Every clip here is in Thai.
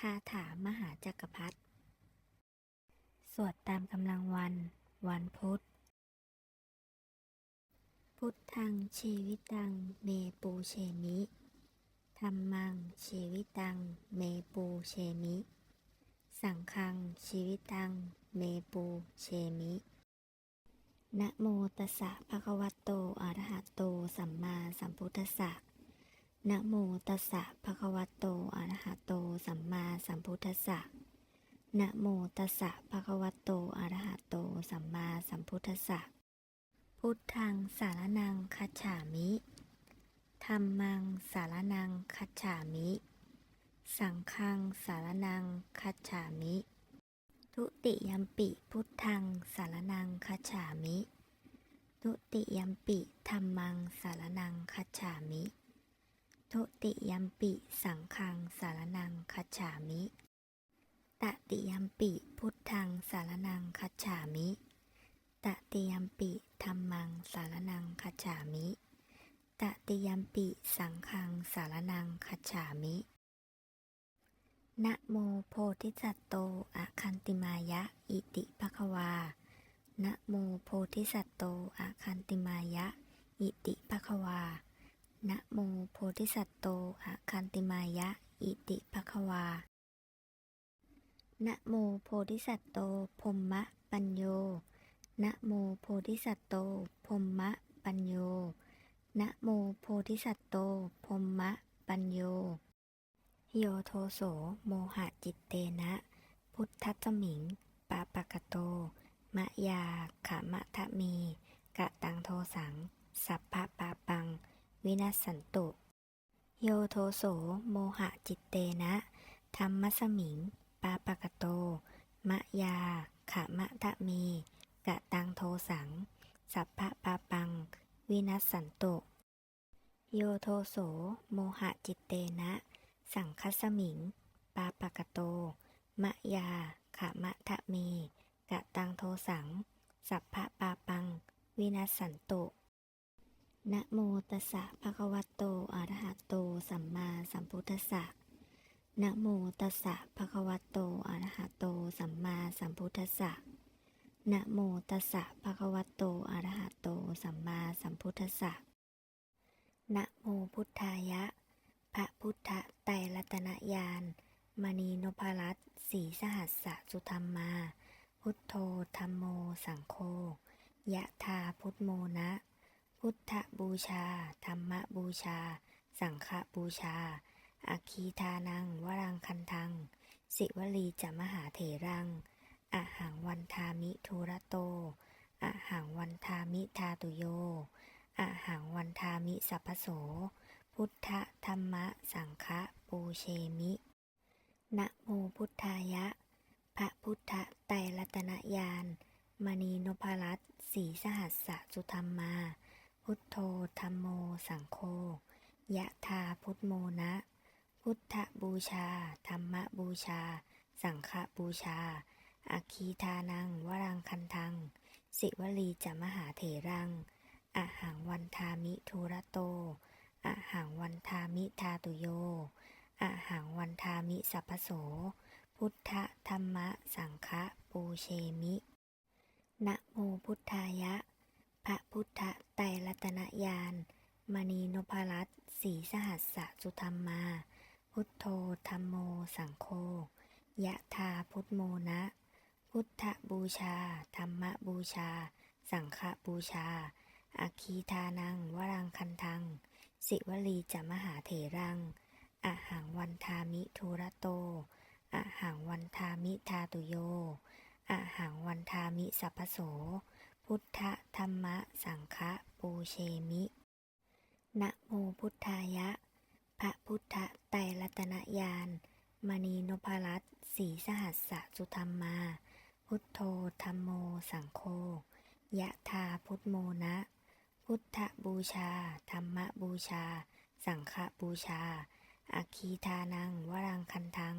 คาถามหาจักรพรรดิสวดตามกำลังวัน วันพุธ พุทธังชีวิตังเมปูเชมิธรรมังชีวิตังเมปูเชมิ สังฆังชีวิตังเมปูเชมินะโมตัสสะภะคะวะโตอะระหะโต สัมมาสัมพุทธัสสะ นะโมตัสสะภะคะวะโตอะระหะโต สัมมาสัมพุทธัสสะนะโมตัสสะภะคะวะโตอะระหะโต สัมมาสัมพุทธัสสะ พุทธังสารนังคัจฉามิธรรมังสารนังคัจฉามิ สังฆังสารนังคัจฉามิ ทุติยัมปิพุทธังสารนังคัจฉามิ ทุติยัมปิธรรมังสารนังคัจฉามิ ทุติยัมปิสังฆังสารนังคัจฉามิ ตติยัมปิพุทธังสารนังคัจฉามิ ตติยัมปิธรรมังสารนังคัจฉามิ ตติยัมปิสังฆังสารนังคัจฉามิ นะโมโพธิสัตโตอะคันติมายะอิติภควา นะโมโพธิสัตโตอะคันติมายะอิติภควา นะโมโพธิสัตโตอะคันติมายะ อิติภควา นะโมโพธิสัตโตพรหมะปัญโย นะโมโพธิสัตโตพรหมะปัญโย นะโมโพธิสัตโตพรหมะปัญโย โยโทโสโมหะจิตเตนะ พุทธัสมิง ปาปะกะโต มะยาขามะทะมี กะตังโทสัง สัพพะปาปัง วินัสสันตุ โยโทโสโมหะจิตเตนะ ธรรมสมิง ปาปะกะโต มะยาขามะทะมีกะตังโทสัง สัพพะปาปัง วินัสสันตุ โยโทโสโมหะจิตเตนะ สังคสมิง ปาปะกะโต มะยาขามะทะมีกะตังโทสัง สัพพะปาปัง วินัสสันตุ นะโมตัสสะภะคะวะโตอะระหะโต สัมมาสัมพุทธัสสะนะโมตัสสะภะคะวะโตอะระหะโต สัมมาสัมพุทธัสสะนะโมตัสสะภะคะวะโตอะระหะโต สัมมาสัมพุทธัสสะนะโมพุทธายะ พระพุทธไตรรัตนญาณมณีนพรัตสีสหัสสะสุธรรมา พุทโธธรรมโม สังโฆยะธาพุทโมนะ พุทธบูชา ธรรมบูชา สังฆบูชา อาคีทานัง วรังคันทัง สิวลีจะมหาเถรังอะหังวันทามิทุระโตอะหังวันทามิทาตุโยอะหังวันทามิสัพโส พุทธธรรมะ สังฆปูเชมินะโมพุทธายะ พระพุทธไตรรัตนญาณมณีนพรัตสีสหัสสะสุธรรมา พุทโธธรรมโมสังโฆยะธาพุทโมนะ พุทธบูชา ธรรมบูชา สังฆบูชาอาคีทานัง วรังคันทัง สิวลีจะมหาเถรังอะหังวันทามิทุระโตอะหังวันทามิทาตุโยอะหังวันทามิสัพพโส พุทธธรรมะสังฆปูเชมิ นะโมพุทธายะ พระพุทธไตรรัตนญาณมณีนพรัตน์สีสหัสสะสุธรรมา พุทโธธรรมโมสังโฆยะธาพุทโมนะ พุทธบูชา ธรรมบูชา สังฆบูชาอาคีทานัง วรังคันทัง สิวลีจะมหาเถรังอะหังวันทามิทุระโตอะหังวันทามิทาตุโยอะหังวันทามิสัพพโส พุทธธรรมะสังฆปูเชมิ นะโมพุทธายะ พระพุทธไตรรัตนญาณมณีนพรัตน์สีสหัสสะสุธรรมา พุทโธธรรมโมสังโฆยะธาพุทโมนะ พุทธบูชา ธรรมบูชา สังฆบูชาอาคีทานัง วรังคันทัง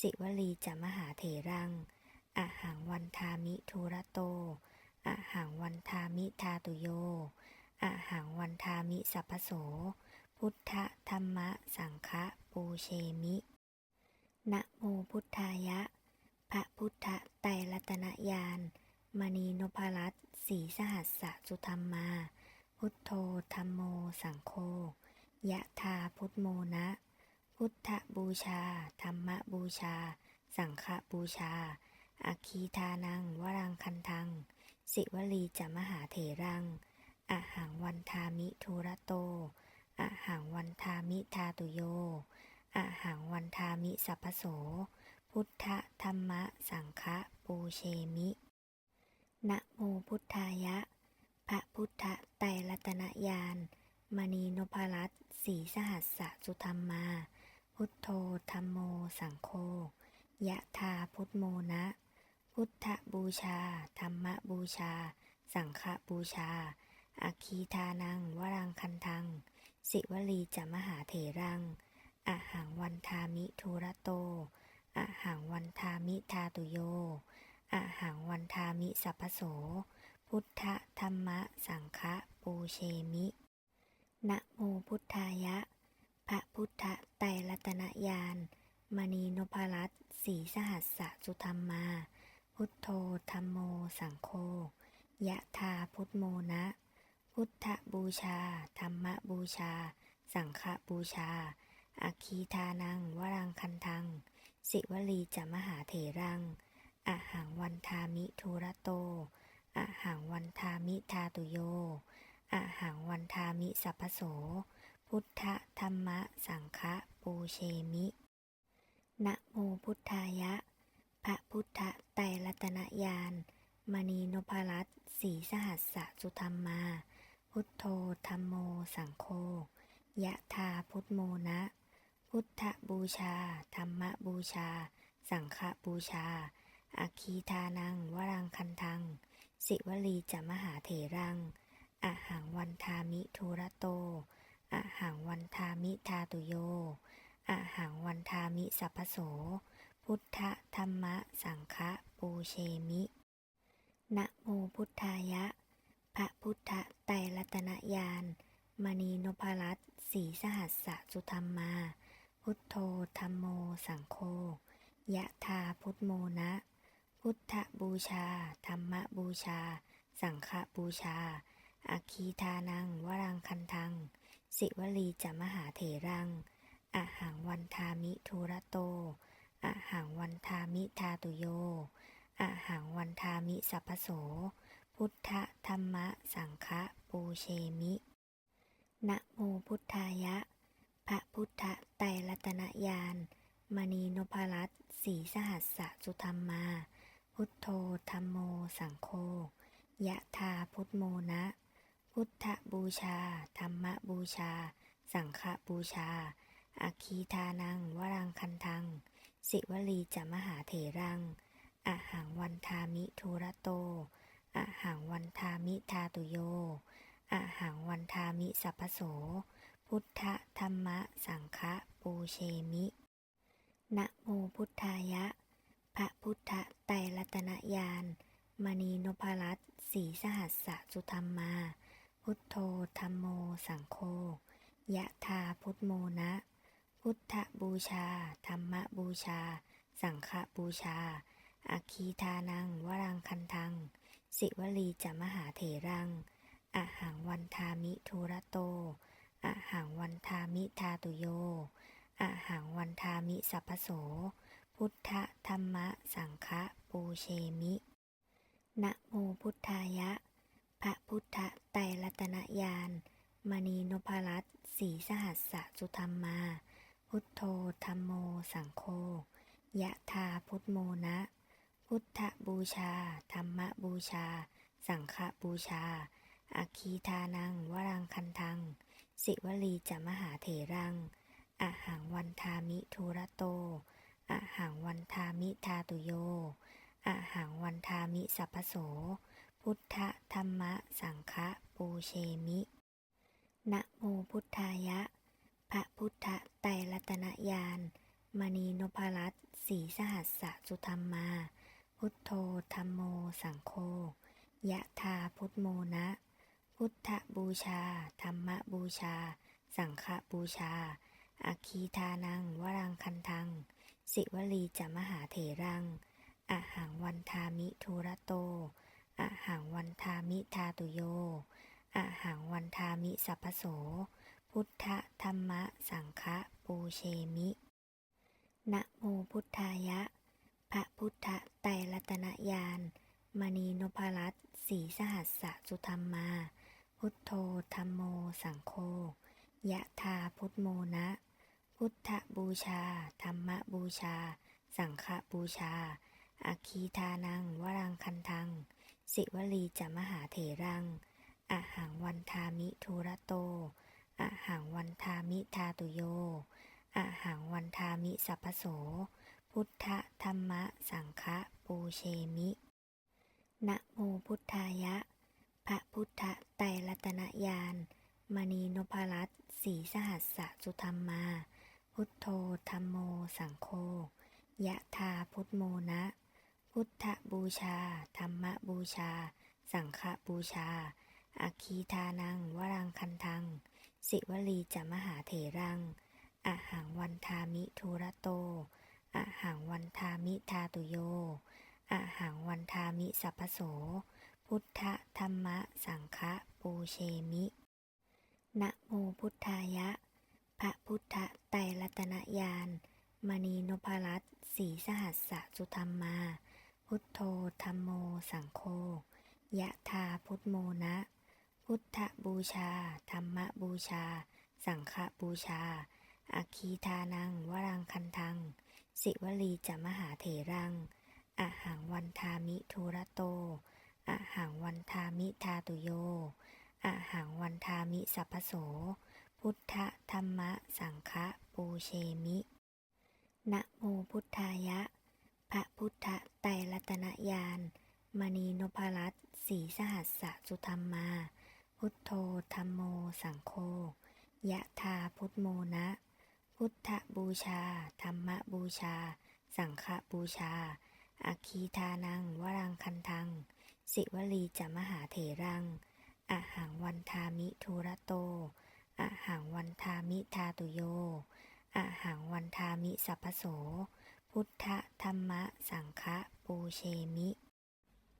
สิวลีจะมหาเถรัง อหังวันทามิทุระโต อะหังวันทามิทาตุโยอะหังวันทามิสัพพโส พุทธธรรมะสังฆปูเชมิ นะโมพุทธายะ พระพุทธไตรรัตนญาณมณีนพรัตสีสหัสสะสุธรรมา พุทโธธรรมโมสังโฆยะธาพุทโมนะ พุทธบูชา ธรรมบูชา สังฆบูชาอาคีทานังวรังคันทัง สิวลีจะมหาเถรังอะหังวันทามิทุระโตอะหังวันทามิทาตุโยอะหังวันทามิสัพโส พุทธธรรมะสังฆะปูเชมิ นะโมพุทธายะ พระพุทธไตรรัตนญาณมณีนพรัตสีสหัสสะสุธรรมา พุทโธธรรมโมสังโฆยะธาพุทโมนะ พุทธบูชา ธรรมบูชา สังฆบูชา อาคีทานัง วรังคันทัง สิวลีจะมหาเถรังอะหังวันทามิทุระโตอะหังวันทามิทาตุโยอะหังวันทามิสัพพโส พุทธธรรมะสังฆะปูเชมิ นะโมพุทธายะ พระพุทธไตรรัตนญาณมณีนพรัตสีสหัสสะสุธรรมา พุทโธธรรมโมสังโฆยะธาพุทโมนะ พุทธบูชา ธรรมบูชา สังฆบูชา อาคีทานัง วรังคันทัง สิวลีจะมหาเถรังอะหังวันทามิทุระโตอะหังวันทามิทาตุโยอะหังวันทามิสัพพโส พุทธธรรมะสังฆะปูเชมิ นะโมพุทธายะ พระพุทธไตรรัตนญาณมณีนพรัตน์สีสหัสสะสุธรรมา พุทโธธรรมโมสังโฆยะธาพุทโมนะ พุทธบูชา ธรรมบูชา สังฆบูชาอาคีทานัง วรังคันทัง สิวลีจะมหาเถรังอะหังวันทามิทุระโตอะหังวันทามิทาตุโยอะหังวันทามิสัพโส พุทธธรรมสังฆปูเชมิ นะโมพุทธายะ พระพุทธไตรรัตนญาณมณีนพรัตน์สีสหัสสะสุธรรมา พุทโธธรรมโมสังโฆยะธาพุทโมนะ พุทธบูชา ธรรมบูชา สังฆบูชาอาคีทานัง วรังคันทัง สิวลีจะมหาเถรัง อหังวันทามิทุระโต อะหังวันทามิทาตุโยอะหังวันทามิสัพโส พุทธธรรมะสังฆะปูเชมินะโมพุทธายะ พระพุทธไตรรัตนญาณมณีนพรัตน์สีสหัสสะสุธรรมา พุทโธธรรมโมสังโฆยะธาพุทโมนะ พุทธบูชา ธรรมบูชา สังฆบูชาอาคีทานังวรังคันทัง สิวลีจะมหาเถรังอะหังวันทามิทุระโตอะหังวันทามิทาตุโยอะหังวันทามิสัพโส พุทธธรรมะสังฆะปูเชมิ นะโมพุทธายะ พระพุทธไตรรัตนญาณมณีนพรัตน์สีสหัสสะสุธรรมา พุทโธธรรมโมสังโฆยะธาพุทโมนะ พุทธบูชา ธรรมบูชา สังฆบูชา อาคีทานัง วรังคันทัง สิวลีจะมหาเถรังอะหังวันทามิทุระโตอะหังวันทามิทาตุโยอะหังวันทามิสัพโส พุทธธรรมะสังฆะปูเชมินะโมพุทธายะ พระพุทธไตรรัตนญาณมณีนพรัตสีสหัสสะสุธรรมา พุทโธธรรมโมสังโฆยะธาพุทโมนะ พุทธบูชา ธรรมบูชา สังฆบูชาอาคีทานัง วรังคันทัง สิวลีจะมหาเถรังอะหังวันทามิทุระโตอะหังวันทามิทาตุโยอะหังวันทามิสัพโส พุทธธรรมะสังฆะปูเชมินะโมพุทธายะ ระพุทธไตรรัตนญาณมณีนพรัตน์สีสหัสสะสุธรรมา พุทโธธรรมโม สังโฆยะธาพุทโมนะ พุทธบูชา ธรรมบูชา สังฆบูชา อาคีทานัง วรังคันทังสสิวลีจะมหาเถรังอะหังวันทามิทุระโตอะหังวันทามิทาตุโยอะหังวันทามิสัพพโส พุทธธรรมะสังฆะปูเชมิ นะโมพุทธายะ พระพุทธไตรรัตนญาณมณีนพรัตสีสหัสสะสุธรรมา พุทโธธรรมโมสังโฆยะธาพุทโมนะ พุทธบูชา ธรรมบูชา สังฆบูชาอาคีทานังวรังคันทัง สิวลีจะมหาเถรังอะหังวันทามิทุระโต อะหังวันทามิทาตุโยอะหังวันทามิสัพพโส พุทธธรรมะสังฆะปูเชมิ นะโมพุทธายะ พระพุทธไตรรัตนญาณมณีนพรัตน์สีสหัสสะสุธรรมา พุทโธธรรมโมสังโฆยะธาพุทโมนะ พุทธบูชา ธรรมบูชา สังฆบูชาอาคีทานังวรังคันทัง สิวลีจะมหาเถรังอะหังวันทามิทุระโตอะหังวันทามิทาตุโยอะหังวันทามิสัพโส พุทธธรรมะสังฆะปูเชมินะโมพุทธายะ พระพุทธไตรรัตนญาณมณีนพรัตสีสหัสสะสุธรรมา พุทโธธรรมโมสังโฆยะธาพุทโมนะ พุทธบูชา ธรรมบูชา สังฆบูชาอาคีทานัง วรังคันทัง สิวลีจะมหาเถรังอะหังวันทามิทุระโตอะหังวันทามิทาตุโยอะหังวันทามิสัพโส พุทธธรรมะสังฆปูเชมิ นะโมพุทธายะ พระพุทธไตรรัตนญาณมณีนพรัตน์สีสหัสสะสุธรรมา พุทโธธรรมโมสังโฆยะธาพุทโมนะ พุทธบูชา ธรรมบูชา สังฆบูชาอาคีทานัง วรังคันทัง สิวลีจะมหาเถรังอะหังวันทามิทุระโตอะหังวันทามิทาตุโยอะหังวันทามิสัพโส พุทธธรรมะสังฆะปูเชมิ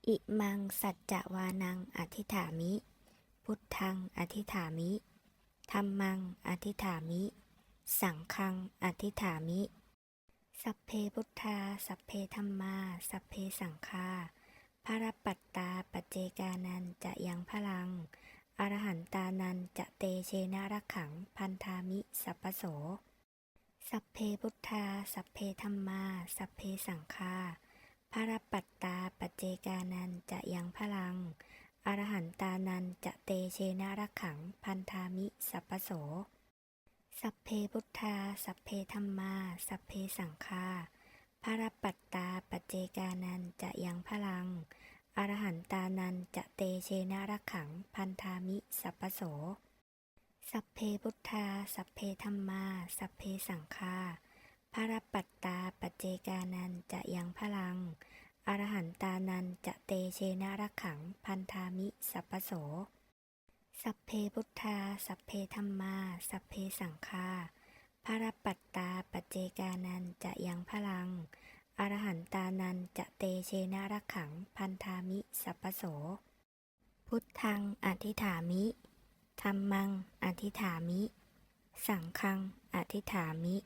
อิมังสัจจวานังอธิฐามิ พุทธังอธิฐามิธรรมังอธิฐามิ สังฆังอธิฐามิ สัพเพพุทธา สัพเพธรรมา สัพเพสังฆาพระปัตตาปเจกานันจะยังพลัง อรหันตานันจะเตเชนะรักขัง พันธามิสัพพโส สัพเพพุทธา สัพเพธรรมา สัพเพสังฆาพระปัตตาปเจกานันจะยังพลัง อรหันตานันจะเตเชนะรักขัง พันธามิ สัพพโส สัพเพพุทธา สัพเพธรรมา สัพเพสังฆาพระปัตตาปจเจกานันจะยังพลัง อรหันตานันจะเตเชนะรักขัง พันธามิ สัพพโส สัพเพพุทธา สัพเพธรรมา สัพเพสังฆาพระปัตตาปจเจกานันจะยังพลัง อรหันตานันจะเตเชนะรักขัง พันธามิสัพพโส สัพเพพุทธา สัพเพธรรมา สัพเพสังฆาพระปัตตาปเจกานันจะยังพลัง อรหันตานันจะเตเชนะรักขัง พันธามิสัพพโส พุทธังอธิฐามิธรรมังอธิฐามิ สังฆังอธิฐามิ